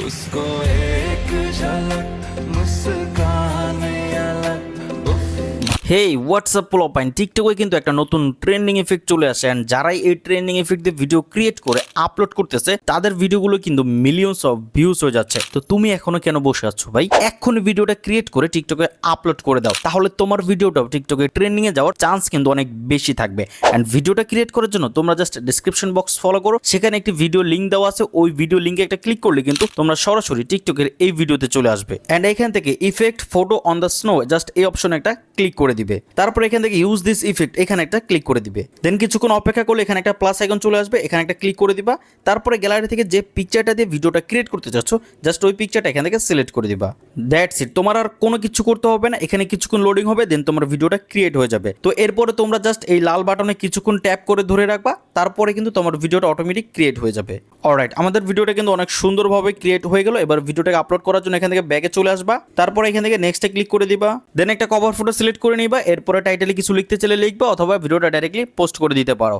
उसको एक झलक मुस्कान अलग उफ হেই হোয়াটসঅ্যাপ পোলাপাইন টিকটকে কিন্তু একটা নতুন ট্রেন্ডিং এফেক্ট চলে আসে অ্যান্ড যারাই এই ট্রেন্ডিং এফেক্ট দিয়ে ভিডিও ক্রিয়েট করে আপলোড করতেছে, তাদের ভিডিওগুলো কিন্তু মিলিয়নস অফ ভিউজ হয়ে যাচ্ছে। তো তুমি এখনও কেন বসে আছো ভাই? এক্ষুনি ভিডিওটা ক্রিয়েট করে টিকটকে আপলোড করে দাও, তাহলে তোমার ভিডিওটাও টিকটকে ট্রেন্ডিং এ যাওয়ার চান্স কিন্তু অনেক বেশি থাকবে। অ্যান্ড ভিডিওটা ক্রিয়েট করার জন্য তোমরা জাস্ট ডিসক্রিপশন বক্স ফলো করো, সেখানে একটি ভিডিও লিঙ্ক দেওয়া আছে, ওই ভিডিও লিঙ্কে একটা ক্লিক করলে কিন্তু তোমরা সরাসরি টিকটকের এই ভিডিওতে চলে আসবে। অ্যান্ড এখান থেকে effect photo on the snow just এই অপশনে একটা ক্লিক করে দিবে। তারপর এখান থেকে ইউজ দিস ইফেক্ট এখানে একটা ক্লিক করে দিবে। দেন কিছুক্ষণ অপেক্ষা করলে এখানে একটা প্লাস আইকন চলে আসবে, এখানে একটা ক্লিক করে দিবা। তারপরে গ্যালারি থেকে যে পিকচারটা দিয়ে ভিডিওটা ক্রিয়েট করতে চাচ্ছ জাস্ট ওই পিকচারটা এখান থেকে সিলেক্ট করে দিবা। দ্যাটস ইট তোমার আর কোনো কিছু করতে হবে না, এখানে কিছুক্ষণ লোডিং হবে দেন তোমার ভিডিওটা ক্রিয়েট হয়ে যাবে। তো এরপরে তোমরা জাস্ট এই লাল বাটনে কিছুক্ষণ ট্যাপ করে ধরে রাখবা, তারপরে কিন্তু তোমার ভিডিওটা অটোমেটিক ক্রিয়েট হয়ে যাবে। অলরাইট আমাদের ভিডিওটা কিন্তু অনেক সুন্দরভাবে ক্রিয়েট হয়ে গেল। এবার ভিডিওটাকে আপলোড করার জন্য এখান থেকে ব্যাগে চলে আসবা। তারপরে এখান থেকে নেক্সটে ক্লিক করে দিবা। দেন একটা কভার ফটো সিলেক্ট করে নিবা। এরপরে টাইটেলে কিছু লিখতে চাইলে লিখবা অথবা ভিডিওটা ডাইরেক্টলি পোস্ট করে দিতে পারো।